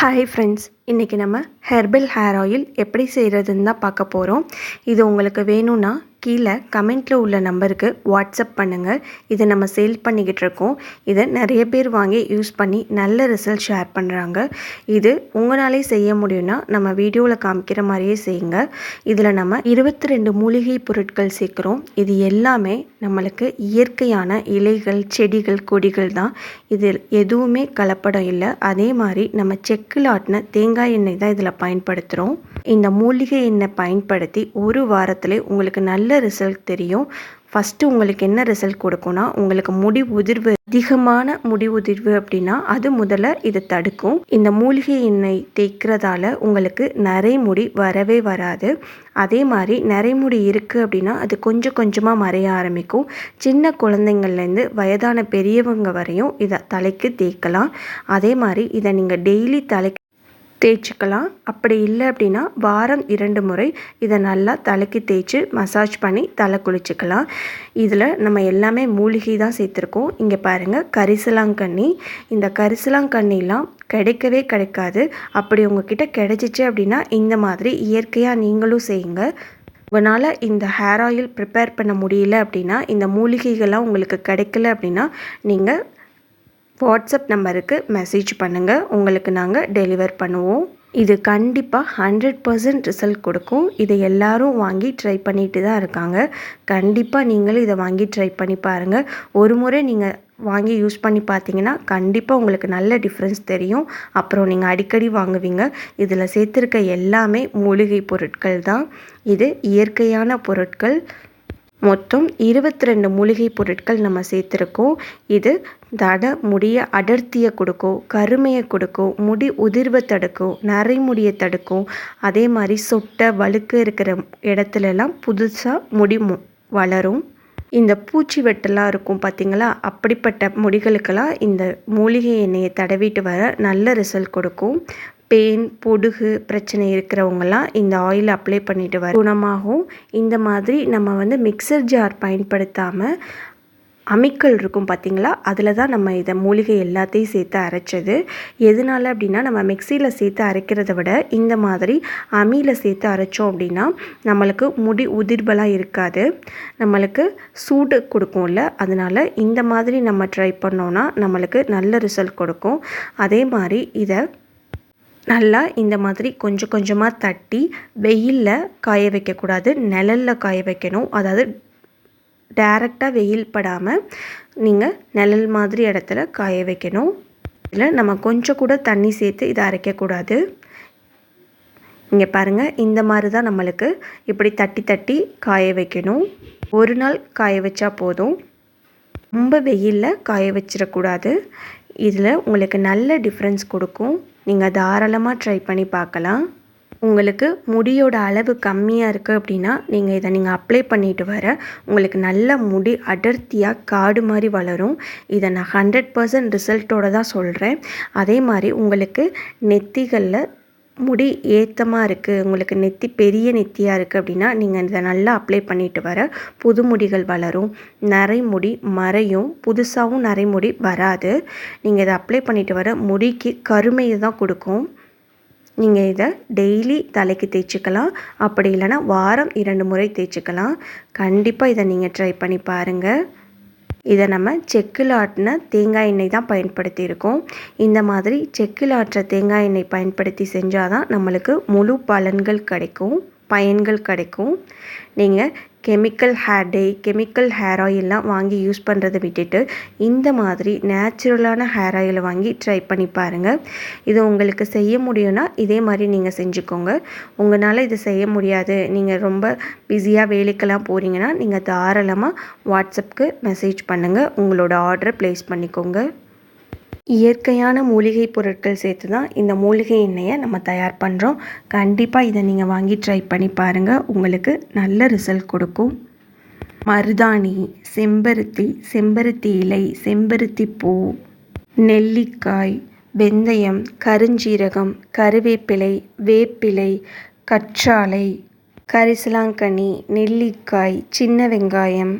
Hi friends இன்றைக்கி நம்ம herbal hair oil எப்படி செய்கிறதுன்னு தான் பார்க்க போகிறோம் இது உங்களுக்கு வேணும்னா கீழே கமெண்ட்டில் உள்ள நம்பருக்கு வாட்ஸ்அப் பண்ணுங்கள் இதை நம்ம சேல் பண்ணிக்கிட்டு இருக்கோம். இதை நிறைய பேர் வாங்கி யூஸ் பண்ணி நல்ல ரிசல்ட் ஷேர் பண்ணுறாங்க இது உங்களாலே செய்ய முடியும்னா நம்ம வீடியோவில் காமிக்கிற மாதிரியே செய்யுங்க. இதில் நம்ம இருபத்தி ரெண்டு மூலிகை பொருட்கள் சேர்க்குறோம். இது எல்லாமே நம்மளுக்கு இயற்கையான இலைகள் செடிகள் கொடிகள் தான். இதில் எதுவுமே கலப்படம் இல்லை. அதே மாதிரி நம்ம செக்கில் ஆட்டின தேங்காய் எண்ணெய் தான் இதில் பயன்படுத்துகிறோம் இந்த மூலிகை எண்ணெய் பயன்படுத்தி ஒரு வாரத்திலே உங்களுக்கு நல்ல ரிசல்ட் தெரியும். ஃபஸ்ட்டு உங்களுக்கு என்ன ரிசல்ட் கொடுக்கும்னா உங்களுக்கு முடி உதிர்வு அதிகமான முடி உதிர்வு அப்படின்னா அது முதல்ல இதை தடுக்கும். இந்த மூலிகை எண்ணெய் தேய்க்கிறதால உங்களுக்கு நரைமுடி வரவே வராது. அதே மாதிரி நரைமுடி இருக்குது அப்படின்னா அது கொஞ்சம் கொஞ்சமாக மறைய ஆரம்பிக்கும். சின்ன குழந்தைங்கள்லேருந்து வயதான பெரியவங்க வரையும் இதை தலைக்கு தேய்க்கலாம். அதே மாதிரி இதை நீங்கள் டெய்லி தலைக்கு தேய்ச்சிக்கலாம். அப்படி இல்லை அப்படின்னா வாரம் இரண்டு முறை இதை நல்லா தலைக்கு தேய்ச்சி மசாஜ் பண்ணி தலை குளிச்சுக்கலாம். இதில் நம்ம எல்லாமே மூலிகை தான் சேர்த்துருக்கோம். இங்கே பாருங்கள் கரிசலாங்கண்ணி. இந்த கரிசலாங்கண்ணிலாம் கிடைக்கவே கிடைக்காது. அப்படி உங்ககிட்ட கிடைச்சிச்சு அப்படின்னா இந்த மாதிரி இயற்கையாக நீங்களும் செய்யுங்க. உங்களால் இந்த ஹேர் ஆயில் ப்ரிப்பேர் பண்ண முடியல அப்படின்னா இந்த மூலிகைகள்லாம் உங்களுக்கு கிடைக்கல அப்படின்னா நீங்கள் வாட்ஸ்அப் நம்பருக்கு மெசேஜ் பண்ணுங்கள் உங்களுக்கு நாங்கள் டெலிவர் பண்ணுவோம். இது கண்டிப்பாக ஹண்ட்ரட் பர்சன்ட் ரிசல்ட் கொடுக்கும். இதை எல்லாரும் வாங்கி ட்ரை பண்ணிட்டு தான் இருக்காங்க. கண்டிப்பாக நீங்களும் இதை வாங்கி ட்ரை பண்ணி பாருங்கள் ஒரு முறை நீங்கள் வாங்கி யூஸ் பண்ணி பார்த்தீங்கன்னா கண்டிப்பாக உங்களுக்கு நல்ல டிஃப்ரென்ஸ் தெரியும். அப்புறம் நீங்கள் அடிக்கடி வாங்குவீங்க. இதில் சேர்த்துருக்க எல்லாமே மூலிகை பொருட்கள் தான். இது இயற்கையான பொருட்கள். மொத்தம் இருபத்தி ரெண்டு மூலிகை பொருட்கள் நம்ம சேர்த்துருக்கோம். இது தட முடிய அடர்த்தியை கொடுக்கும் கருமையை கொடுக்கும் முடி உதிர்வை தடுக்கும் நரைமுடியை தடுக்கும். அதே மாதிரி சொட்டை வழுக்கு இருக்கிற இடத்துலலாம் புதுசாக முடி வளரும். இந்த பூச்சி வெட்டெல்லாம் இருக்கும் பார்த்திங்களா அப்படிப்பட்ட முடிகளுக்கெல்லாம் இந்த மூலிகை எண்ணெயை தடவிட்டு வர நல்ல ரிசல்ட் கொடுக்கும். பெயின் பொடுகு பிரச்சனை இருக்கிறவங்கலாம் இந்த ஆயில் அப்ளை பண்ணிட்டு வர குணமாகும் இந்த மாதிரி நம்ம வந்து மிக்சர் ஜார் பயன்படுத்தாமல் அமிக்கல் இருக்கும் பார்த்திங்களா அதில் தான் நம்ம இதை மூலிகை எல்லாத்தையும் சேர்த்து அரைச்சது. எதனால அப்படின்னா நம்ம மிக்சியில் சேர்த்து அரைக்கிறத விட இந்த மாதிரி அமியில் சேர்த்து அரைச்சோம் அப்படின்னா நம்மளுக்கு முடி உதிர்பலாக இருக்காது. நம்மளுக்கு சூடு கொடுக்கும்ல அதனால் இந்த மாதிரி நம்ம ட்ரை பண்ணோன்னா நம்மளுக்கு நல்ல ரிசல்ட் கொடுக்கும். அதே மாதிரி இதை நல்லா இந்த மாதிரி கொஞ்சம் கொஞ்சமாக தட்டி வெயிலில் காய வைக்கக்கூடாது. நிழலில் காய வைக்கணும். அதாவது டேரெக்டாக வெயில் படாமல் நீங்கள் நிழல் மாதிரி இடத்துல காய வைக்கணும். இதில் நம்ம கொஞ்சம் கூட தண்ணி சேர்த்து இதை அரைக்கக்கூடாது. இங்கே பாருங்கள் இந்த மாதிரி தான் நம்மளுக்கு இப்படி தட்டி தட்டி காய வைக்கணும். ஒரு நாள் காய வச்சா போதும். ரொம்ப வெயிலில் காய வச்சிடக்கூடாது. இதில் உங்களுக்கு நல்ல டிஃப்ரென்ஸ் கொடுக்கும். நீங்கள் தாராளமாக ட்ரை பண்ணி பார்க்கலாம். உங்களுக்கு முடியோட அளவு கம்மியாக இருக்குது அப்படின்னா நீங்கள் இதை நீங்கள் அப்ளை பண்ணிட்டு வர உங்களுக்கு நல்ல முடி அடர்த்தியாக காடு மாதிரி வளரும். இதை நான் ஹண்ட்ரட் பர்சன்ட் ரிசல்ட்டோடு தான் சொல்கிறேன் அதே மாதிரி உங்களுக்கு நெத்திகளில் முடி ஏத்தமாக இருக்குது உங்களுக்கு நெத்தி பெரிய நெத்தியாக இருக்குது அப்படின்னா நீங்கள் இதை நல்லா அப்ளை பண்ணிட்டு வர புது முடிகள் வளரும் நரைமுடி மறையும் புதுசாகவும் நரைமுடி வராது. நீங்கள் இதை அப்ளை பண்ணிட்டு வர முடிக்கு கருமையை தான் கொடுக்கும். நீங்கள் இதை டெய்லி தலைக்கு தேய்ச்சிக்கலாம் அப்படி இல்லைனா வாரம் இரண்டு முறை தேய்ச்சிக்கலாம். கண்டிப்பாக இதை நீங்கள் ட்ரை பண்ணி பாருங்கள் இதை நம்ம செக்கில் ஆட்டின தேங்காய் எண்ணெய் தான் பயன்படுத்தி இருக்கோம் இந்த மாதிரி செக்கில் ஆற்ற தேங்காய் எண்ணெய் பயன்படுத்தி செஞ்சால் தான் நம்மளுக்கு முழு பலன்கள் கிடைக்கும் பயன்கள் கிடைக்கும். நீங்கள் chemical hair dye chemical hair ஆயிலெலாம் வாங்கி யூஸ் பண்ணுறதை விட்டுட்டு இந்த மாதிரி நேச்சுரலான ஹேர் ஆயிலை வாங்கி ட்ரை பண்ணி பாருங்கள் இது உங்களுக்கு செய்ய முடியும்னா இதே மாதிரி நீங்கள் செஞ்சுக்கோங்க. உங்களால் இது செய்ய முடியாது. நீங்கள் ரொம்ப பிஸியாக வேலைக்கெல்லாம் போகிறீங்கன்னா நீங்கள் தாராளமாக வாட்ஸ்அப்புக்கு மெசேஜ் பண்ணுங்கள் உங்களோட ஆர்டரை ப்ளேஸ் பண்ணிக்கோங்க. இயற்கையான மூலிகை பொருட்கள் சேர்த்து தான் இந்த மூலிகை எண்ணெயை நம்ம தயார் பண்ணுறோம் கண்டிப்பாக இதை நீங்கள் வாங்கி ட்ரை பண்ணி பாருங்கள் உங்களுக்கு நல்ல ரிசல்ட் கொடுக்கும். மருதாணி செம்பருத்தி செம்பருத்தி இலை செம்பருத்தி பூ நெல்லிக்காய் வெந்தயம் கருஞ்சீரகம் கருவேப்பிலை வேப்பிலை கற்றாழை கரிசலாங்கண்ணி நெல்லிக்காய் சின்ன வெங்காயம்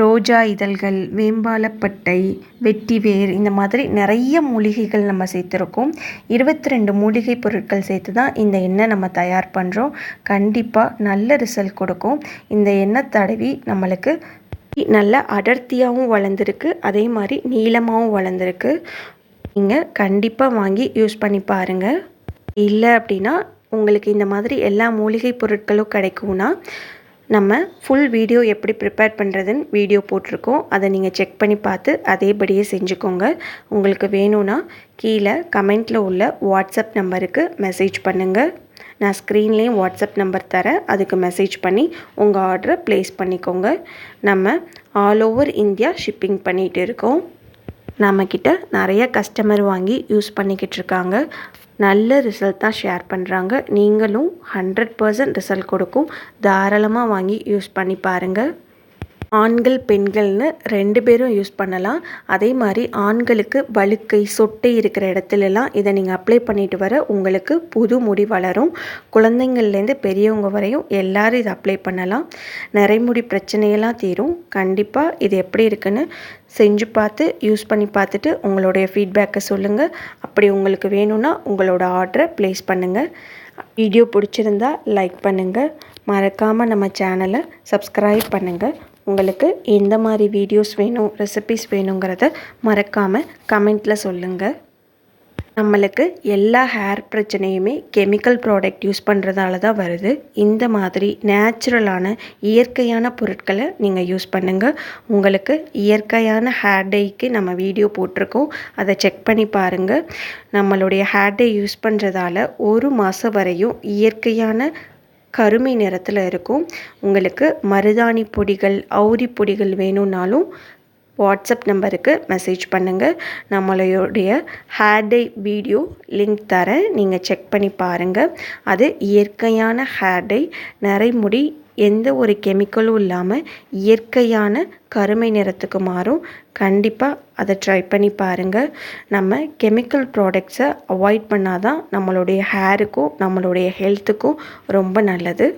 ரோஜா இதழ்கள் வேம்பாலப்பட்டை வெட்டிவேர் இந்த மாதிரி நிறைய மூலிகைகள் நம்ம சேர்த்துருக்கோம். இருபத்தி ரெண்டு மூலிகை பொருட்கள் சேர்த்து தான் இந்த எண்ணெய் நம்ம தயார் பண்ணுறோம் கண்டிப்பாக நல்ல ரிசல்ட் கொடுக்கும். இந்த எண்ணெய் தடவி நம்மளுக்கு நல்ல அடர்த்தியாகவும் வளர்ந்துருக்கு. அதே மாதிரி நீளமாகவும் வளர்ந்துருக்கு. நீங்கள் கண்டிப்பாக வாங்கி யூஸ் பண்ணி பாருங்கள் இல்லை அப்படின்னா உங்களுக்கு இந்த மாதிரி எல்லா மூலிகை பொருட்களும் கிடைக்கும்னா நம்ம ஃபுல் வீடியோ எப்படி ப்ரிப்பேர் பண்ணுறதுன்னு வீடியோ போட்டிருக்கோம். அதை நீங்கள் செக் பண்ணி பார்த்து அதேபடியே செஞ்சுக்கோங்க. உங்களுக்கு வேணும்னா கீழே கமெண்ட்டில் உள்ள வாட்ஸ்அப் நம்பருக்கு மெசேஜ் பண்ணுங்கள் நான் ஸ்க்ரீன்லேயும் வாட்ஸ்அப் நம்பர் தரேன். அதுக்கு மெசேஜ் பண்ணி உங்கள் ஆர்டரை ப்ளேஸ் பண்ணிக்கோங்க. நம்ம ஆல் ஓவர் இந்தியா ஷிப்பிங் பண்ணிகிட்டு இருக்கோம். நம்மக்கிட்ட நிறைய கஸ்டமர் வாங்கி யூஸ் பண்ணிக்கிட்டு இருக்காங்க. நல்ல ரிசல்ட் தான் ஷேர் பண்ணுறாங்க நீங்களும் ஹண்ட்ரட் பர்சன்ட் ரிசல்ட் கொடுக்கும். தாராளமாக வாங்கி யூஸ் பண்ணி பாருங்கள் ஆண்கள் பெண்கள்னு ரெண்டு பேரும் யூஸ் பண்ணலாம். அதே மாதிரி ஆண்களுக்கு வழுக்கை சொட்டை இருக்கிற இடத்துலலாம் இதை நீங்கள் அப்ளை பண்ணிட்டு வர உங்களுக்கு புது முடி வளரும். குழந்தைங்கள்லேருந்து பெரியவங்க வரையும் எல்லோரும் இதை அப்ளை பண்ணலாம். நிறைமுடி பிரச்சனையெல்லாம் தீரும். கண்டிப்பாக இது எப்படி இருக்குன்னு செஞ்சு பார்த்து யூஸ் பண்ணி பார்த்துட்டு உங்களுடைய ஃபீட்பேக்கை சொல்லுங்கள் அப்படி உங்களுக்கு வேணும்னா உங்களோட ஆர்டரை ப்ளேஸ் பண்ணுங்கள் வீடியோ பிடிச்சிருந்தா லைக் பண்ணுங்கள் மறக்காமல் நம்ம சேனலை சப்ஸ்கிரைப் பண்ணுங்கள் உங்களுக்கு எந்த மாதிரி வீடியோஸ் வேணும் ரெசிபிஸ் வேணுங்கிறத மறக்காமல் கமெண்ட்டில் சொல்லுங்கள் நம்மளுக்கு எல்லா ஹேர் பிரச்சனையுமே கெமிக்கல் ப்ராடக்ட் யூஸ் பண்ணுறதால தான் வருது. இந்த மாதிரி நேச்சுரலான இயற்கையான பொருட்களை நீங்கள் யூஸ் பண்ணுங்கள் உங்களுக்கு இயற்கையான ஹேர் டேக்கு நம்ம வீடியோ போட்டிருக்கோம். அதை செக் பண்ணி பாருங்கள் நம்மளுடைய ஹேர் டே யூஸ் பண்ணுறதால ஒரு மாதம் வரையும் இயற்கையான கருமை நிறத்தில் இருக்கும். உங்களுக்கு மருதாணி பொடிகள் அவுரி பொடிகள் வேணும்னாலும் வாட்ஸ்அப் நம்பருக்கு மெசேஜ் பண்ணுங்கள் நம்மளுடைய ஹேர்டை வீடியோ லிங்க் தரேன். நீங்கள் செக் பண்ணி பாருங்கள் அது இயற்கையான ஹேர் டை நரைமுடி எந்த ஒரு கெமிக்கலும் இல்லாமல் இயற்கையான கருமை நிறத்துக்கு மாறும். கண்டிப்பாக அதை ட்ரை பண்ணி பாருங்கள் நம்ம கெமிக்கல் ப்ராடக்ட்ஸை அவாய்ட் பண்ணால் தான் நம்மளுடைய ஹேருக்கும் நம்மளுடைய ஹெல்த்துக்கும் ரொம்ப நல்லது.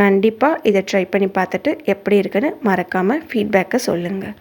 கண்டிப்பாக இதை ட்ரை பண்ணி பார்த்துட்டு எப்படி இருக்குன்னு மறக்காமல் ஃபீட்பேக்கை சொல்லுங்கள்